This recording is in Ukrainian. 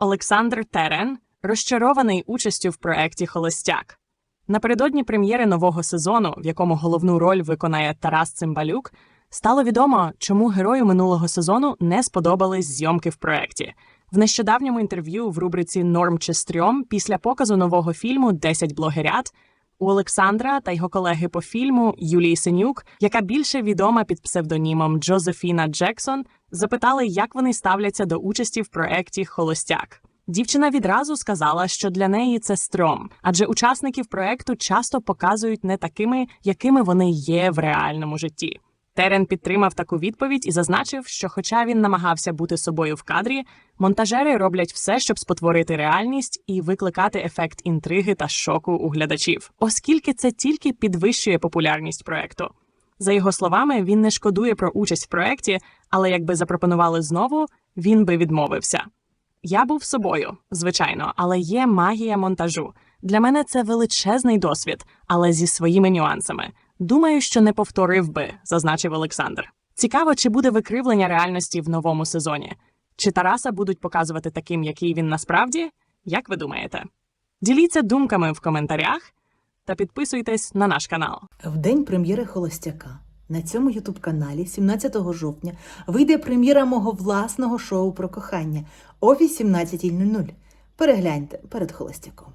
Олександр Терен розчарований участю в проекті Холостяк. Напередодні прем'єри нового сезону, в якому головну роль виконає Тарас Цимбалюк, стало відомо, чому герою минулого сезону не сподобались зйомки в проекті. В нещодавньому інтерв'ю в рубриці Норм чи стрьом після показу нового фільму «10 блогерят у Олександра та його колеги по фільму Юлії Синюк, яка більше відома під псевдонімом Джозефіна Джексон, запитали, як вони ставляться до участі в проекті Холостяк. Дівчина відразу сказала, що для неї це стром, адже учасників проекту часто показують не такими, якими вони є в реальному житті. Терен підтримав таку відповідь і зазначив, що, хоча він намагався бути собою в кадрі, монтажери роблять все, щоб спотворити реальність і викликати ефект інтриги та шоку у глядачів, оскільки це тільки підвищує популярність проекту. За його словами, він не шкодує про участь в проекті, але якби запропонували знову, він би відмовився. Я був собою, звичайно, але є магія монтажу. Для мене це величезний досвід, але зі своїми нюансами. Думаю, що не повторив би, зазначив Олександр. Цікаво, чи буде викривлення реальності в новому сезоні. Чи Тараса будуть показувати таким, який він насправді? Як ви думаєте? Діліться думками в коментарях та підписуйтесь на наш канал. В день прем'єри Холостяка на цьому ютуб каналі 17 жовтня вийде прем'єра мого власного шоу про кохання о 18.00. Перегляньте перед холостяком.